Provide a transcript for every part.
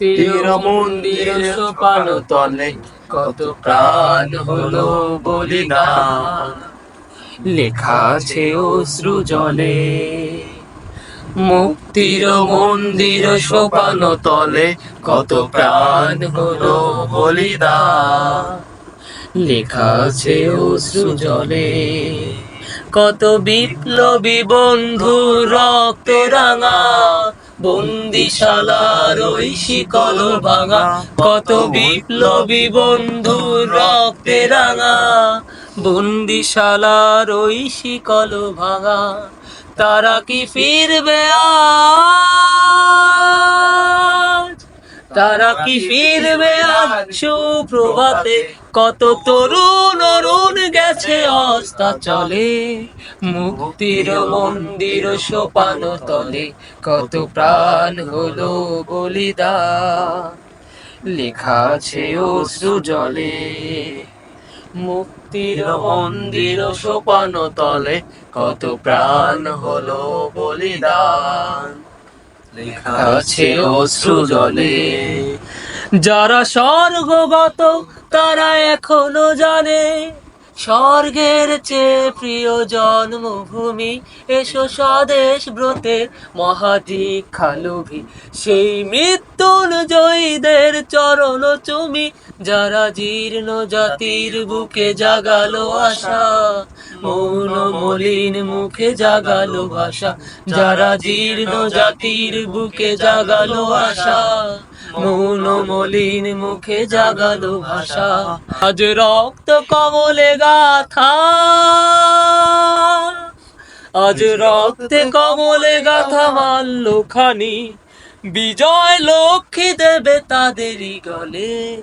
মুক্তির মন্দির সোপান তলে কত প্রাণ হলো বলিদান লেখা আছে অশ্রু জলে। মুক্তির মন্দির সোপান তলে কত প্রাণ হলো বলিদান লেখা আছে অশ্রু জলে। কত বিপ্লবী বন্ধু রক্ত রাঙা। বন্দিশালার ওই শিকল ভাঙা, কত বিপ্লবী বন্ধু রক্তে রাঙা। বন্দিশালার ওই শিকল ভাঙা, তারা কি ফিরবে আজ? তারা কি ফিরবে আজ সুপ্রভাতে কত তরুণ অরুণ গেছে অস্তা চলে মুক্তির মন্দির সোপান তলে। কত প্রাণ হলো বলিদান। লেখা আছে অশ্রু জলে। মুক্তির মন্দির সোপান তলে। কত প্রাণ হলো বলিদান। আছে অশ্রু জলে। যারা স্বর্গগত তারা এখনও জানে স্বর্গের চেয়ে প্রিয় জন্মভূমি এসো স্বদেশ ব্রতের মহাদীক্ষালোভী সেই মৃত্যুঞ্জয়ীদের চরণ চুমি। যারা জীর্ণ জাতির বুকে জাগালো আশা, মৌন মলিন মুখে জাগালো ভাষা। যারা জীর্ণ জাতির বুকে জাগালো আশা, মৌন মলিন মুখে জাগালো ভাষা। আজ রক্ত কমলে গাথা, আজ রক্তে কমলে গাথা মাল্য খানি। বিজয় লক্ষ্মী দেবে তাদেরই গলে।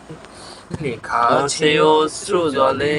লেখা আছে অশ্রু জলে